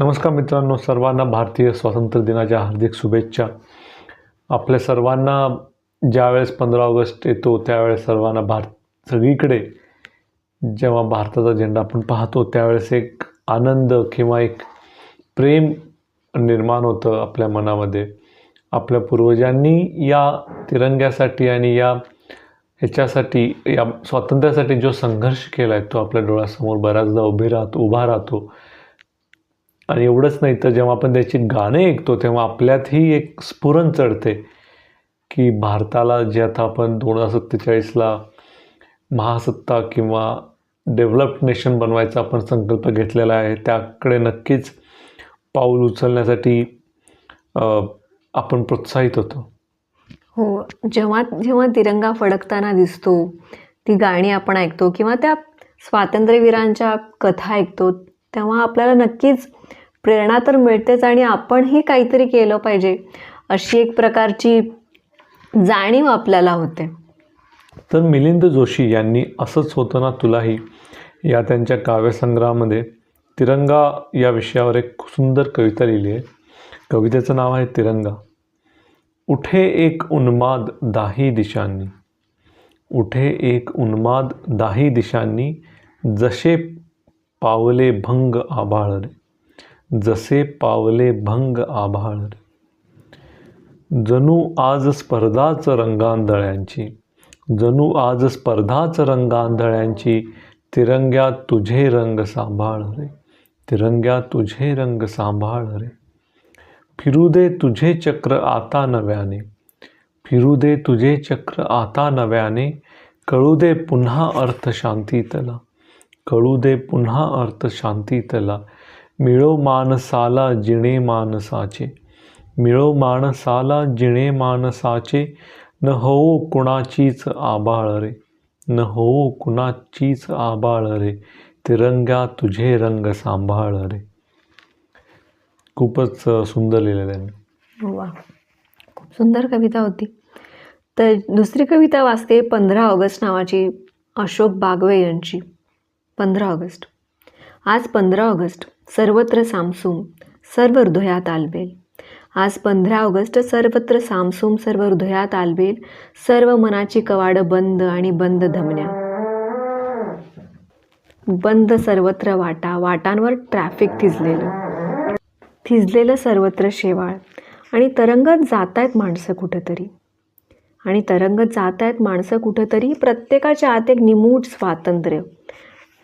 नमस्कार मित्रांनो सर्वांना भारतीय स्वातंत्र्य दिनाच्या हार्दिक शुभेच्छा. आपल्या सर्वांना ज्यावेळेस पंधरा ऑगस्ट येतो त्यावेळेस सर्वांना भारत सगळीकडे जेव्हा भारताचा झेंडा आपण पाहतो त्यावेळेस एक आनंद किंवा एक प्रेम निर्माण होतं आपल्या मनामध्ये. आपल्या पूर्वजांनी या तिरंग्यासाठी आणि या ह्याच्यासाठी या स्वातंत्र्यासाठी जो संघर्ष केला आहे तो आपल्या डोळ्यासमोर बऱ्याचदा उभे राहतो उभा राहतो. आणि एवढंच नाही तर जेव्हा आपण त्याची गाणे ऐकतो तेव्हा आपल्यातही एक स्फुरण चढते की भारताला जे आता आपण दोन हजार सत्तेचाळीसला महासत्ता किंवा डेव्हलप्ड नेशन बनवायचा आपण संकल्प घेतलेला आहे त्याकडे नक्कीच पाऊल उचलण्यासाठी आपण प्रोत्साहित होतो. हो जेव्हा जेव्हा तिरंगा फडकताना दिसतो ती गाणी आपण ऐकतो किंवा त्या स्वातंत्र्यवीरांच्या कथा ऐकतो तेव्हा आपल्याला नक्कीच प्रेरणा तर मिळतेच आणि आपणही काहीतरी केलं पाहिजे अशी एक प्रकारची जाणीव आपल्याला होते. तर मिलिंद जोशी यांनी असंच होतं ना तुलाही या त्यांच्या काव्यसंग्रहामध्ये. तिरंगा या विषयावर एक सुंदर कविता लिहिली आहे. कवितेचं नाव आहे तिरंगा. उठे एक उन्माद दाही दिशांनी. उठे एक उन्माद दाही दिशांनी जसे पावले भंग आभाळ रे जसे पावले भंग आभाळ. रे जणू आज स्पर्धाच रंगांधळ्यांची. जणू आज स्पर्धाच रंगांधळ्यांची. तिरंग्यात तुझे रंग सांभाळ रे. तिरंग्यात तुझे रंग सांभाळ रे. फिरू दे तुझे चक्र आता नव्याने. फिरू दे तुझे चक्र आता नव्याने. कळू दे पुन्हा अर्थ शांतीतला. कळू दे पुन्हा अर्थ शांतीतला. मिळो मानसाला जिणे मानसाचे. मिळो माणसाला जिणे माणसाचे न होऊ कुणाचीच आबाळ रे. न होऊ कुणाचीच आबाळ रे तिरंगा तुझे रंग सांभाळ रे. खूपच सुंदर लिहिलं त्यांनी वा खूप सुंदर कविता होती. तर दुसरी कविता वाचते पंधरा ऑगस्ट नावाची अशोक बागवे यांची. पंधरा ऑगस्ट. आज पंधरा ऑगस्ट सर्वत्र सामसूम सर्व हृदयात आलबेल. आज पंधरा ऑगस्ट सर्वत्र सामसूम सर्व हृदयात आलबेल सर्व मनाची कवाडं बंद आणि बंद धमन्या. बंद सर्वत्र वाटा वाटांवर ट्रॅफिक थिजलेलं. थिजलेलं सर्वत्र शेवाळ. आणि तरंगत जात आहेत माणसं कुठंतरी. आणि तरंगत जात आहेत माणसं कुठंतरी प्रत्येकाच्या आत एक निमूट स्वातंत्र्य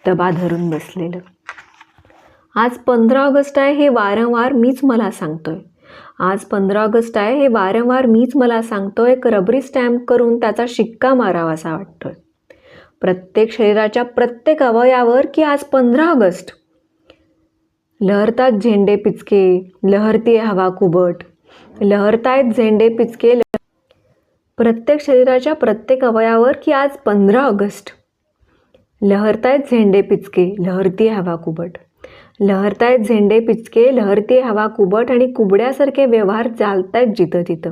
डबा धरून बसलेलं. आज पंधरा ऑगस्ट आहे हे वारंवार मीच मला सांगतोय. आज पंधरा ऑगस्ट आहे हे वारंवार मीच मला सांगतोय एक रबरी स्टॅम्प करून त्याचा शिक्का मारावासा वाटतोय. प्रत्येक शरीराच्या प्रत्येक अवयावर की आज पंधरा ऑगस्ट? लहरतात झेंडे पिचके लहरतीये हवा कुबट. लहरतायत झेंडे पिचके ल- प्रत्येक शरीराच्या प्रत्येक अवयावर की आज पंधरा ऑगस्ट? लहरतायत झेंडे पिचके लहरती हवा कुबट. लहरतायत झेंडे पिचके लहरती हवा कुबट आणि कुबड्यासारखे व्यवहार चालतायत जिथं तिथं.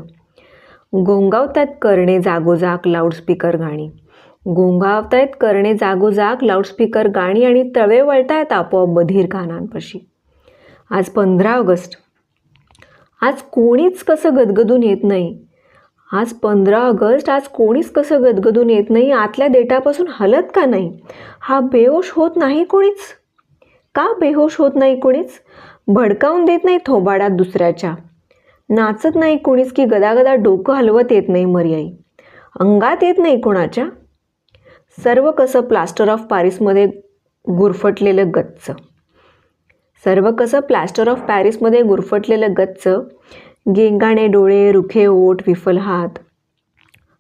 गोंगावतायत करणे जागोजाग लाऊडस्पीकर गाणी. गोंगावतायत करणे जागोजाग लाऊडस्पीकर गाणी आणि तळे वळतायत आपोआप बधीर कानांपाशी. आज पंधरा ऑगस्ट. आज कोणीच कसं गदगदून येत नाही. आज पंधरा ऑगस्ट आज कोणीच कसं गदगदून येत नाही. आतल्या डेटापासून हलत का नाही? हा बेहोश होत नाही कोणीच? का बेहोश होत नाही कोणीच? भडकावून देत नाही थोबाडात दुसऱ्याच्या. नाचत नाही कोणीच की गदागदा डोकं हलवत येत नाही मर्याई. अंगात येत नाही कोणाच्या? सर्व कसं प्लास्टर ऑफ पॅरिसमध्ये गुरफटलेलं गच्च. सर्व कसं प्लास्टर ऑफ पॅरिसमध्ये गुरफटलेलं गच्च. गेंगाणे डोळे रुखे ओठ विफल हात.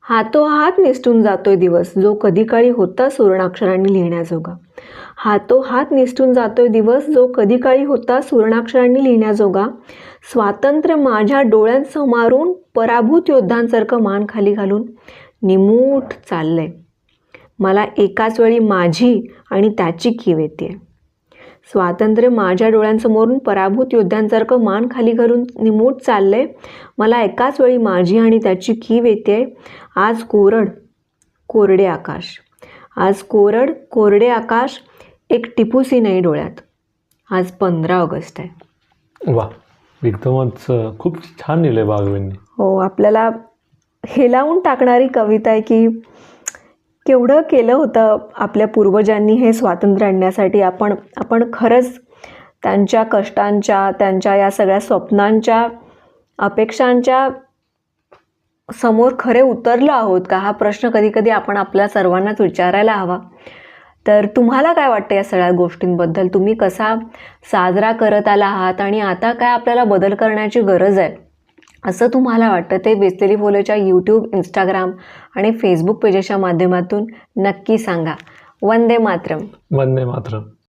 हातोहात निसटून जातोय दिवस जो कधी काळी होता सुवर्णाक्षरांनी लिहिण्याजोगा. हातोहात निसटून जातोय दिवस जो कधी काळी होता सुवर्णाक्षरांनी लिहिण्याजोगा. स्वातंत्र्य माझ्या डोळ्यांसमारून पराभूत योद्धांसारखं मान खाली घालून निमूठ चाललंय. मला एकाच वेळी माझी आणि त्याची कीव येते स्वातंत्र्य माझ्या डोळ्यांसमोरून पराभूत योद्ध्यांसारखं मान खाली घालून निमूट चाललंय. मला एकाच वेळी माझी आणि त्याची कीव येते आज कोरड कोरडे आकाश. आज कोरड कोरडे आकाश. एक टिपूसी नाही डोळ्यात. आज पंधरा ऑगस्ट आहे. वा एकदमच खूप छान लिहिलं आहे बागवेंनी हो आपल्याला हेलावून टाकणारी कविता आहे की केवढं केलं होतं आपल्या पूर्वजांनी हे स्वातंत्र्य आणण्यासाठी? आपण आपण खरंच त्यांच्या कष्टांच्या त्यांच्या या सगळ्या स्वप्नांच्या अपेक्षांच्या समोर खरे उतरलो आहोत का? हा प्रश्न कधीकधी आपण आपल्या सर्वांनाच विचारायला हवा. तर तुम्हाला काय वाटतं या सगळ्या गोष्टींबद्दल? तुम्ही कसा साजरा करत आला आहात? आणि आता काय आपल्याला बदल करण्याची गरज आहे? असं तुम्हाला वाटतं ते वेचलेली फोलेच्या यूट्यूब इंस्टाग्राम आणि फेसबुक पेजेसच्या माध्यमातून नक्की सांगा. वंदे मातरम. वंदे मातरम.